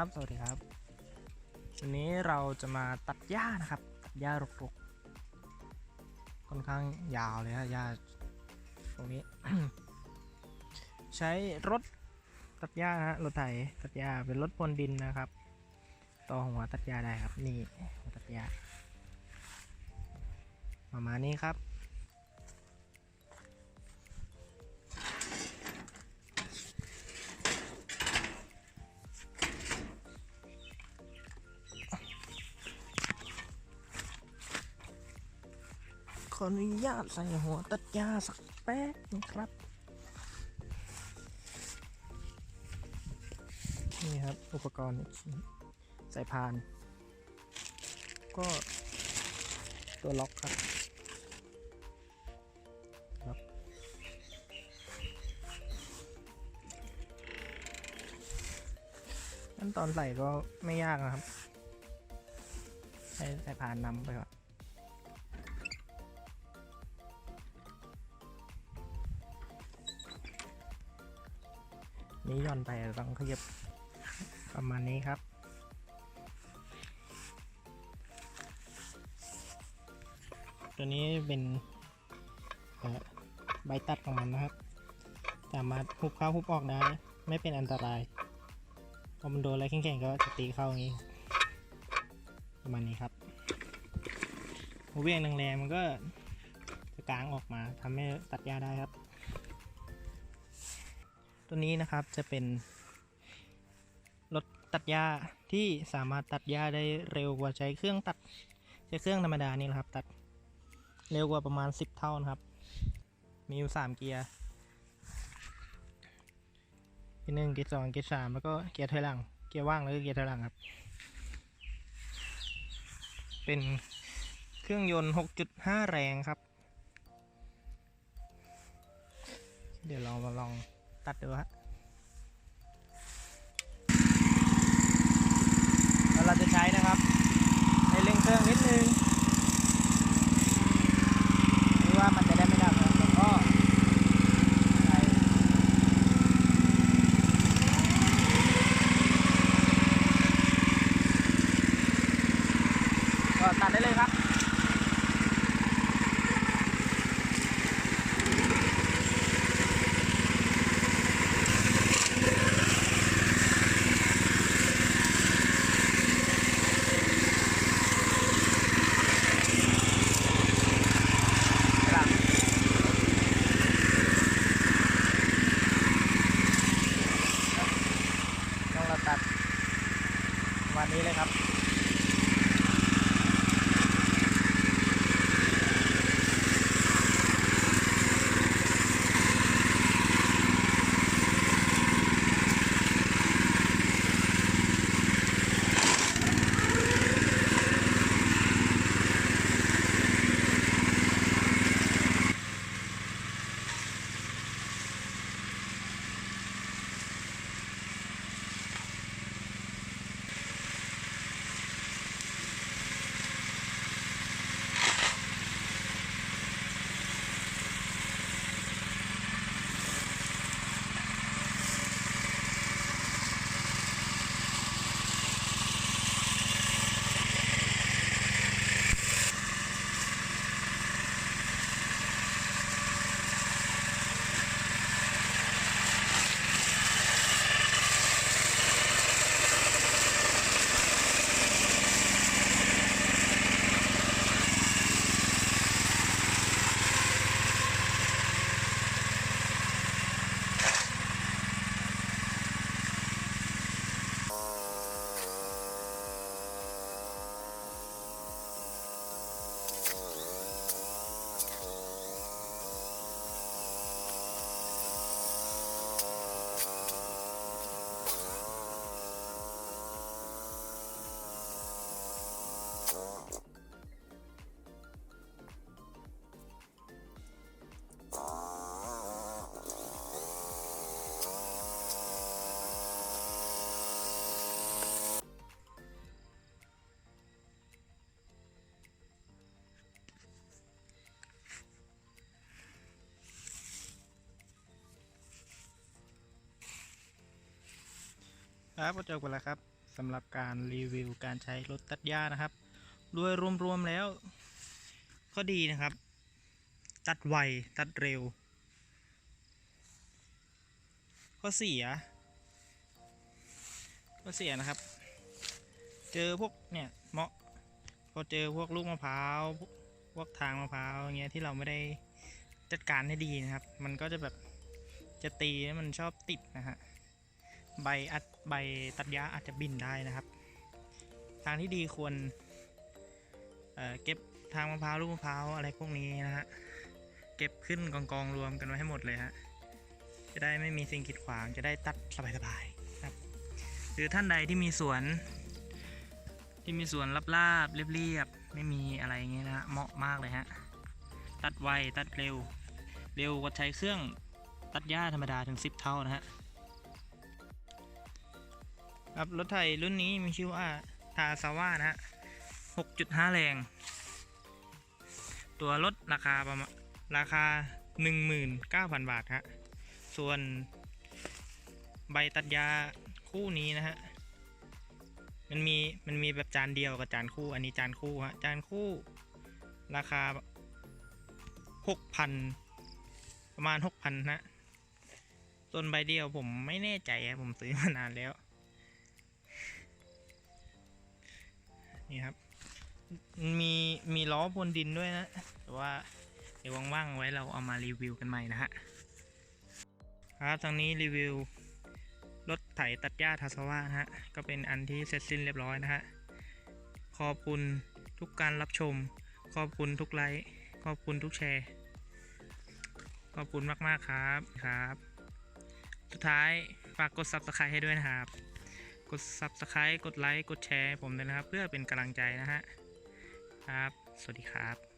ับสวัสดีครับ วันนี้เราจะมาตัดหญ้านะครับ ตัดหญ้ารกๆ ค่อนข้างยาวเลยฮะหญ้าตรงนี้ ใช้รถตัดหญ้านะฮะรถไถตัดหญ้าเป็นรถพรวนดินนะครับ ต่อหัวตัดหญ้าได้ครับ นี่ตัดหญ้าประมาณนี้ครับ ออนุญาตใส่หัวตัดหญ้าสักแป๊บนึงครับ นี่ครับ อุปกรณ์สายพาน ก็ตัวล็อกครับล็อกขั้นตอนใส่ก็ไม่ยากนะครับ ใช้สายพานนำไปก่อน นี้ย่อนไปต้องขยับประมาณนี้ครับ ตัวนี้เป็นใบตัดของมันนะครับ สามารถหุบเข้าหุบออกได้ไม่เป็นอันตรายพอมันโดนอะไรแข็งๆก็จะตีเข้าอย่างนี้ประมาณนี้ครับหัวเวียงแรงๆมันก็จะกางออกมาทำให้ตัดหญ้าได้ครับ ตัวนี้นะครับจะเป็นรถตัดหญ้าที่สามารถตัดหญ้าได้เร็วกว่าใช้เครื่องตัดใช้เครื่องธรรมดานี่แหละครับ ตัดเร็วกว่าประมาณ 10 เท่านะครับ มีอยู่3เกียร์เกียร์หนึ่งเกียร์สองเกียร์สามแล้วก็เกียร์ถอยหลัง เกียร์ว่างแล้วก็เกียร์ถอยหลังครับ เป็นเครื่องยนต์ 6.5 แรงครับ เดี๋ยวเรามาลอง ตัดดูฮะแล้วเราจะใช้นะครับให้เร่งเครื่องนิดนึงหรือว่ามันจะได้ไม่ดับนะครับแล้วก็ใส่ก็ตัดได้เลยครับ ครับ ตัดวันนี้เลยครับ ครับก็จบกันแล้วครับสำหรับการรีวิวการใช้รถตัดหญ้านะครับ โดยรวมๆแล้ว ก็ดีนะครับ ตัดไวตัดเร็ว ก็เสีย ก็เสียนะครับ เจอพวกเนี่ยเมาะพอเจอพวกลูกมะพร้าวพวกพวกทางมะพร้าวอย่างเงี้ยที่เราไม่ได้จัดการให้ดีนะครับ มันก็จะแบบจะตีแล้วมันชอบติดนะฮะ ใบอัดใบตัดหญ้าอาจจะบินได้นะครับ ทางที่ดีควรเเก็บทางมะพร้าวลูกมะพร้าวอะไรพวกนี้นะฮะเก็บขึ้นกองกองรวมกันไว้ให้หมดเลยฮะจะได้ไม่มีสิ่งกีดขวางจะได้ตัดสบายๆครับ หรือท่านใดที่มีสวนที่มีสวนลาบๆเรียบๆไม่มีอะไรเงี้ยนะฮะเหมาะมากเลยฮะตัดไวตัดเร็ว เร็วกว่าใช้เครื่องตัดหญ้าธรรมดาถึง 10 เท่านะฮะ ครับรถไถรุ่นนี้มีชื่อว่าทาซาว่านะฮะ 6.5 แรง ตัวรถราคาประมาณราคา 19,000 บาทฮะ ส่วนใบตัดหญ้าคู่นี้นะฮะ มันมีมันมีแบบจานเดียวกับจานคู่ อันนี้จานคู่ฮะ จานคู่ราคา 6,000 ประมาณ 6,000นะส่วนใบเดียวผมไม่แน่ใจผมซื้อมานานแล้ว นี่ครับ มีมีล้อพรวนดินด้วยนะ แต่ว่าเดี๋ยวว่างๆไว้เราเอามารีวิวกันใหม่นะฮะครับทางนี้รีวิวรถไถตัดหญ้าทาสวานะฮะ ก็เป็นอันที่เสร็จสิ้นเรียบร้อยนะฮะ ขอบคุณทุกการรับชม ขอบคุณทุกไลค์ ขอบคุณทุกแชร์ ขอบคุณมาก ๆ ครับ ครับ สุดท้ายฝากกด Subscribe ให้ด้วยนะครับ กด Subscribe กดไลค์กดแชร์ผมด้วยนะครับ เพื่อเป็นกำลังใจนะฮะครับ สวัสดีครับ